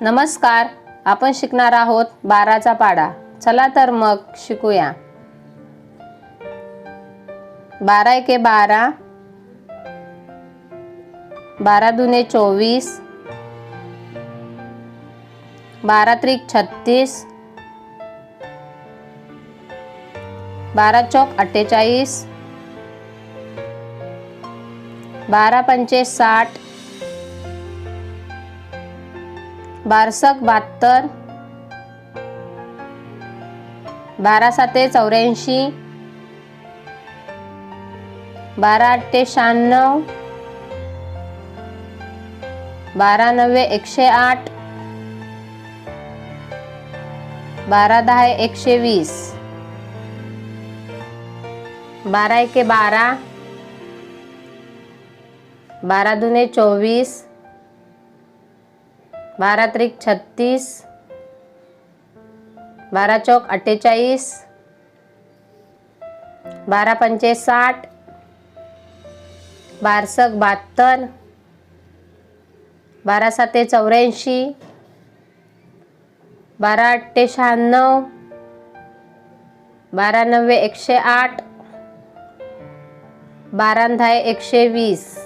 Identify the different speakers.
Speaker 1: नमस्कार आपण शिकणार आहोत बाराचा पाडा. चला तर मग शिकूया. बारा एके बारा बारा दुने चोवीस बारा त्रिक छत्तीस बारा चौक अठ्ठेचाळीस बारा पंचे साठ बारसक बहात्तर बारा साते चौऱ्याऐंशी बारा अठ्ठे शहाण्णव बारा नव्वे एकशे आठ बारा दहा एकशे वीस बारा एके बारा बारा दुने चोवीस बारा त्रिक छत्तीस. बारा चौक अठ्ठेचाळीस. बारा पंचे साठ बारसक बहात्तर बारा साते चौऱ्याऐंशी. बारा अठ्ठे शहाण्णव. बारा नव्वे एकशे आठ. बारा दहा एकशे वीस.